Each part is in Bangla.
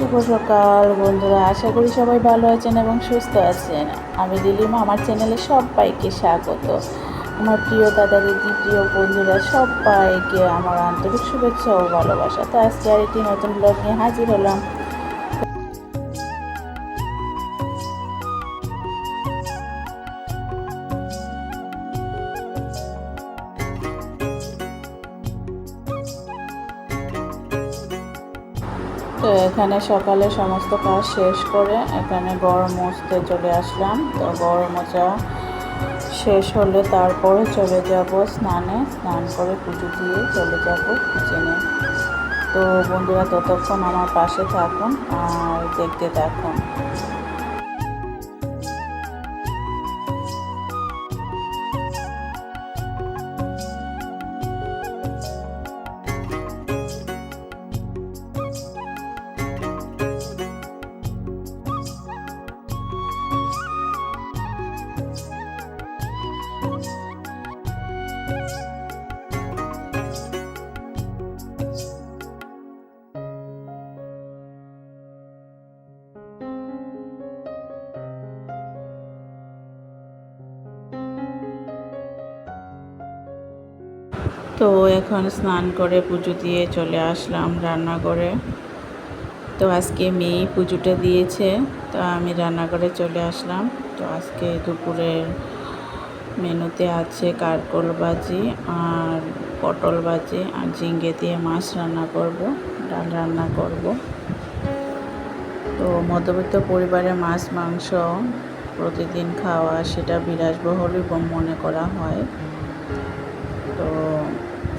শুভ সকাল, বন্ধুরা। আশা করি সবাই ভালো আছেন এবং সুস্থ আছেন। আমি দিলিমা আমার চ্যানেলে সবাইকে স্বাগত। আমার প্রিয় দাদা, দিদি, প্রিয় বন্ধুরা, সবাইকে আমার আন্তরিক শুভেচ্ছা ও ভালোবাসা। তো আজকে আর একটি নতুন ব্লগ নিয়ে হাজির হলাম। তো এখানে সকালে সমস্ত কাজ শেষ করে এখানে গরম মোচতে চলে আসলাম। তো গরম মোচা শেষ হলে তারপরে চলে যাব স্নানে। স্নান করে পুজো দিয়ে চলে যাব কিচেনে। তো বন্ধুরা ততক্ষণ আমার পাশে থাকুন আর দেখতে থাকুন। তো এখন স্নান করে পুজো দিয়ে চলে আসলাম রান্নাঘরে। তো আজকে মেয়ে পুজোটা দিয়েছে, তো আমি রান্নাঘরে চলে আসলাম। তো আজকে দুপুরের মেনুতে আছে কারকল ভাজি আর পটল ভাজি আর ঝিঙ্গে দিয়ে মাছ রান্না করব, ডাল রান্না করব। তো মধ্যবিত্ত পরিবারে মাছ, মাংস প্রতিদিন খাওয়া, সেটা বিলাসবহুলই মনে করা হয়। তো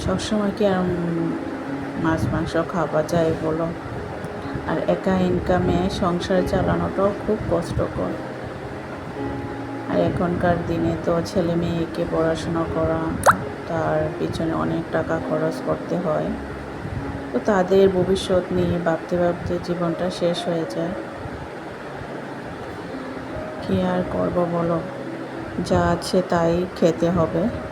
সবসময় কি আর মাছ, মাংস খাওয়া যায় বলো? আর একা ইনকামে সংসার চালানোটাও খুব কষ্টকর। আর এখনকার দিনে তো ছেলে মেয়েকে পড়াশোনা করা, তার পিছনে অনেক টাকা খরচ করতে হয়। তো তাদের ভবিষ্যৎ নিয়ে ভাবতে ভাবতে জীবনটা শেষ হয়ে যায়। কি আর করব বলো? যা আছে তাই খেতে হবে।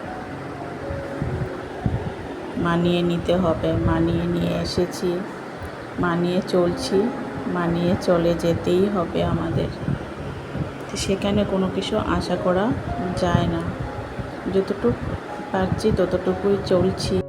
মানিয়ে নিতে হবে। মানিয়ে নিয়ে এসেছি, মানিয়ে চলছি, মানিয়ে চলে যেতেই হবে আমাদের। তো সেখানে কোনো কিছু আশা করা যায় না। যতটুকু পারছি ততটুকুই চলছি।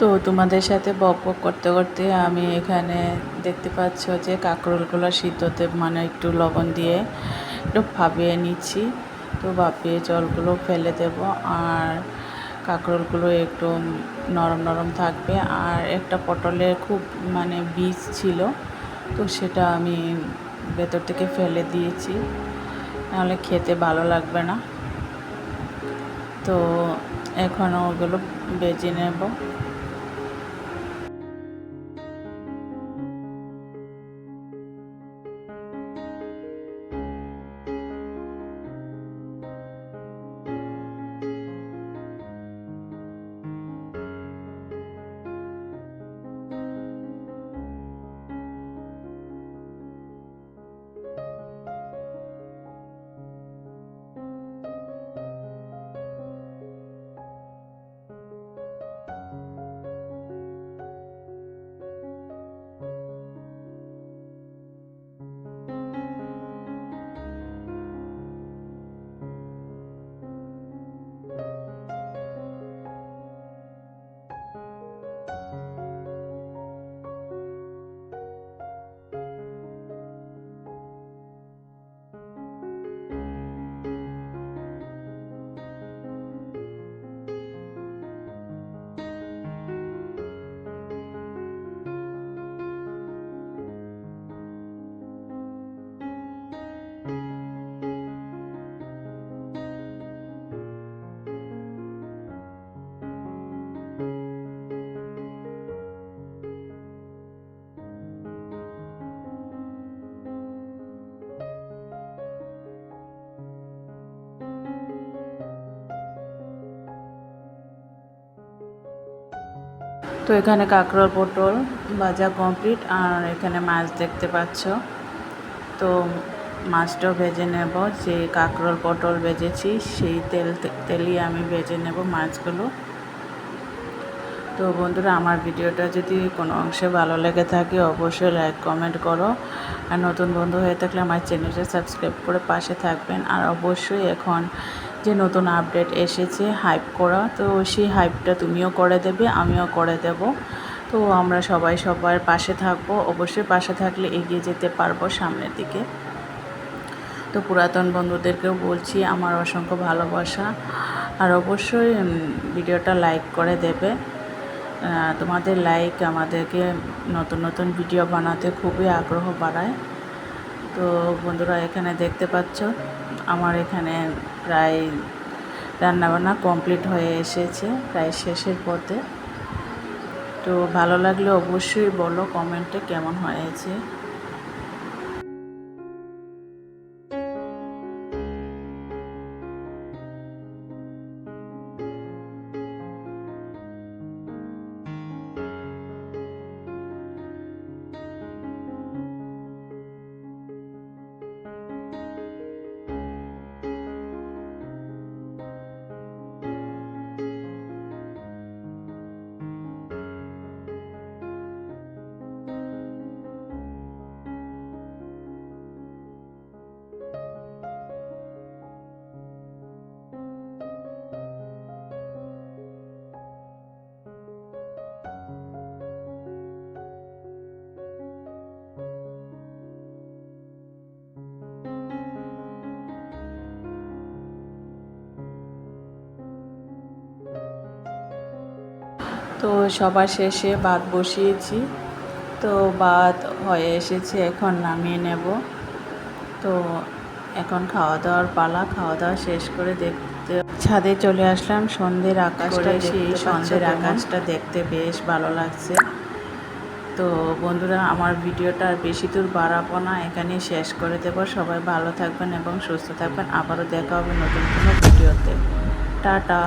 তো তোমাদের সাথে বক বক করতে করতে আমি এখানে দেখতে পাচ্ছ যে কাঁকরোলগুলো সিদ্ধতে মানে একটু লবণ দিয়ে একটু ভাবিয়ে নিচ্ছি। তো ভাপিয়ে জলগুলো ফেলে দেব আর কাঁকরোলগুলো একটু নরম নরম থাকবে। আর একটা পটলে খুব মানে বীজ ছিল, তো সেটা আমি ভেতর থেকে ফেলে দিয়েছি। নাহলে খেতে ভালো লাগবে না। তো এখন ওগুলো বেজে নেব। তো এখানে কাঁকরোল, পটল ভাজা কমপ্লিট আর এখানে মাছ দেখতে পাচ্ছ। তো মাছটাও ভেজে নেব। যে কাঁকরোল, পটল ভেজেছি, সেই তেল, তেলই আমি ভেজে নেব মাছগুলো। তো বন্ধুরা, আমার ভিডিওটা যদি কোনো অংশে ভালো লেগে থাকে, অবশ্যই লাইক কমেন্ট করো। আর নতুন বন্ধু হয়ে থাকলে আমার চ্যানেলটা সাবস্ক্রাইব করে পাশে থাকবেন। আর অবশ্যই এখন যে নতুন আপডেট এসেছে হাইপ করা। তো সেই হাইপটা তুমিও করে দেবে, আমিও করে দেব। তো আমরা সবাই সবার পাশে থাকব। অবশ্যই পাশে থাকলে এগিয়ে যেতে পারব সামনের দিকে। তো পুরাতন বন্ধুদেরকেও বলছি, আমার অসংখ্য ভালোবাসা। আর অবশ্যই ভিডিওটা লাইক করে দেবে। তোমাদের লাইক আমাদেরকে নতুন নতুন ভিডিও বানাতে খুবই আগ্রহ বাড়ায়। তো বন্ধুরা, এখানে দেখতে পাচ্ছ আমার এখানে প্রায় রান্নাবান্না কমপ্লিট হয়ে এসেছে, প্রায় শেষের পথে। তো ভালো লাগলে অবশ্যই বলো কমেন্টে কেমন হয়েছে। তো সবার শেষে ভাত বসিয়েছি। তো ভাত হয়ে এসেছে এখন নামিয়ে নেব। তো এখন খাওয়া দাওয়ার পালা খাওয়া দাওয়া শেষ করে দেখতে ছাদে চলে আসলাম। সন্ধ্যের আকাশটা সেই সন্ধ্যের আকাশটা দেখতে বেশ ভালো লাগছে। তো বন্ধুরা আমার ভিডিওটা বেশি দূর বাড়াবো না এখানেই শেষ করে দেব। সবাই ভালো থাকবেন এবং সুস্থ থাকবেন। আবারও দেখা হবে নতুন কোনো ভিডিওতে। টাটা।